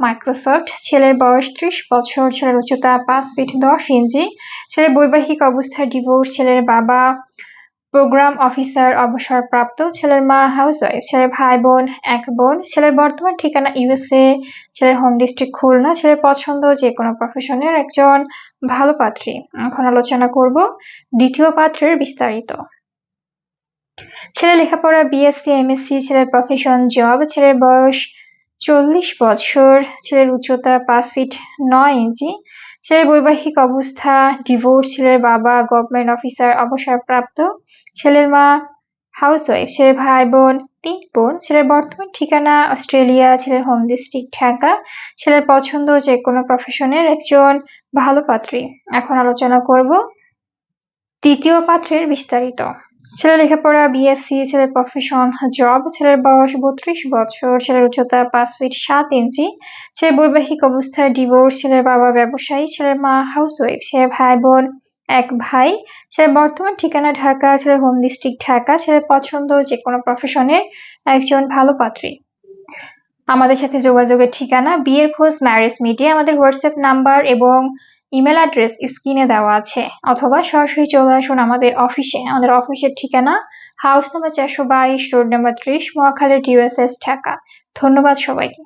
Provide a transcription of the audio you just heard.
Microsoft, ছেলের বয়স ত্রিশ বছর, ছেলের উচ্চতা পাঁচ ফিট দশ ইঞ্চি, ছেলের বৈবাহিক অবস্থা ডিভোর্স ছেলের বাবা প্রোগ্রাম অফিসার অবসরপ্রাপ্ত, ছেলের মা হাউসওয়াইফ ছেলের ভাই বোন এক বোন, ছেলের বর্তমান ঠিকানা ইউএসএ ছেলের হোম ডিস্ট্রিক্ট খুলনা, ছেলের পছন্দ যে কোনো প্রফেশনের একজন ভালো পাত্রী। এখন আলোচনা করব দ্বিতীয় পাত্রের বিস্তারিত। ছেলে লেখাপড়া বিএসসি এমএসসি ছেলের প্রফেশন জব ছেলের বয়স চল্লিশ বছর, ছেলের উচ্চতা পাঁচ ফিট নয় ইঞ্চি ছেলের বৈবাহিক অবস্থা ডিভোর্স ছেলের বাবা গভর্নমেন্ট অফিসার অবসরপ্রাপ্ত। ছেলের মা হাউসওয়াইফ ছেলের ভাই বোন, তিন বোন। ছেলের বর্তমান ঠিকানা, অস্ট্রেলিয়া, ছেলের হোম ডিস্ট্রিক্ট ঢাকা। ছেলের পছন্দ যে কোনো প্রফেশনের একজন ভালো পাত্রী। এখন আলোচনা করব তৃতীয় পাত্রের বিস্তারিত। ছেলে লেখাপড়া বিএসসি ছেলের প্রফেশন জব ছেলের বয়স বত্রিশ বছর, ছেলের উচ্চতা পাঁচ ফিট সাত ইঞ্চি ছেলের বৈবাহিক অবস্থায় ডিভোর্স ছেলের বাবা ব্যবসায়ী, ছেলের মা হাউসওয়াইফ ছেলের ভাই বোন এক ভাই, ছেলের বর্তমান ঠিকানা ঢাকা, ছেলের হোম ডিস্ট্রিক্ট ঢাকা, ছেলের পছন্দ যে কোনো প্রফেশনের একজন ভালো পাত্রী। আমাদের সাথে যোগাযোগের ঠিকানা বিয়ের খোঁজ ম্যারেজ মিডিয়া আমাদের হোয়াটসঅ্যাপ নাম্বার এবং ইমেল অ্যাড্রেস স্ক্রিনে দেওয়া আছে, অথবা সরাসরি চলে আসুন আমাদের অফিসে। আমাদের অফিসের ঠিকানা হাউস নাম্বার চারশো বাইশ, রোড নাম্বার ত্রিশ, মহাখালী ডিউএসএস ঢাকা। ধন্যবাদ সবাইকে।